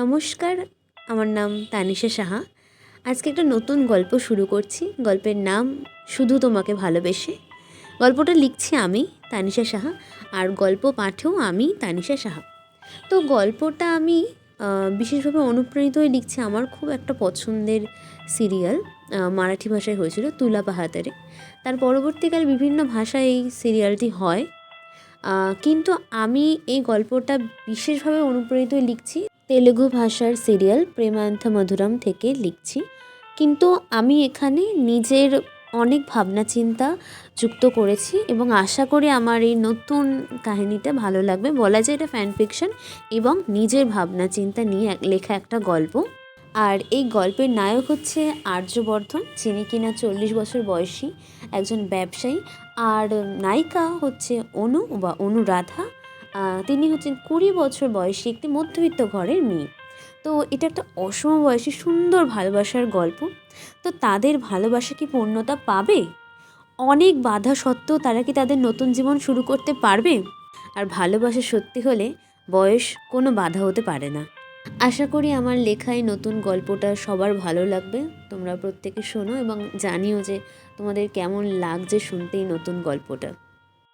নমস্কার, আমার নাম তানিশা সাহা। আজকে একটা নতুন গল্প শুরু করছি। গল্পের নাম শুধু তোমাকে ভালোবেসে গল্পটা লিখছি আমি, তানিশা সাহা, আর গল্প পাঠেও আমি, তানিশা সাহা। তো গল্পটা আমি বিশেষভাবে অনুপ্রাণিত হয়ে লিখছি আমার খুব একটা পছন্দের সিরিয়াল মারাঠি ভাষায় হয়েছিল তুলা পাহাতারে তার পরবর্তীকালে বিভিন্ন ভাষায় এই সিরিয়ালটি হয়। কিন্তু আমি এই গল্পটা বিশেষভাবে অনুপ্রাণিত হয়ে লিখছি তেলেগু ভাষার সিরিয়াল প্রেমান্থ মধুরম থেকে লিখছি। কিন্তু আমি এখানে নিজের অনেক ভাবনা চিন্তা যুক্ত করেছি এবং আশা করি আমার এই নতুন কাহিনীটা ভালো লাগবে। বলা যায় এটা ফ্যান ফিকশন এবং নিজের ভাবনা চিন্তা নিয়ে লেখা একটা গল্প। আর এই গল্পের নায়ক হচ্ছে আর্যবর্ধন, যিনি কিনা চল্লিশ বছর বয়সী একজন ব্যবসায়ী। আর নায়িকা হচ্ছে অনু বা অনুরাধা তিনি হচ্ছেন কুড়ি বছর বয়সী একটি মধ্যবিত্ত ঘরের মেয়ে। তো এটা একটা অসম বয়সী সুন্দর ভালোবাসার গল্প। তো তাদের ভালোবাসা কি পূর্ণতা পাবে? অনেক বাধা সত্ত্বেও তারা কি তাদের নতুন জীবন শুরু করতে পারবে? আর ভালোবাসা সত্যি হলে বয়স কোনো বাধা হতে পারে না। আশা করি আমার লেখায় নতুন গল্পটা সবার ভালো লাগবে। তোমরা প্রত্যেকে শোনো এবং জানিও যে তোমাদের কেমন লাগছে শুনতেই নতুন গল্পটা।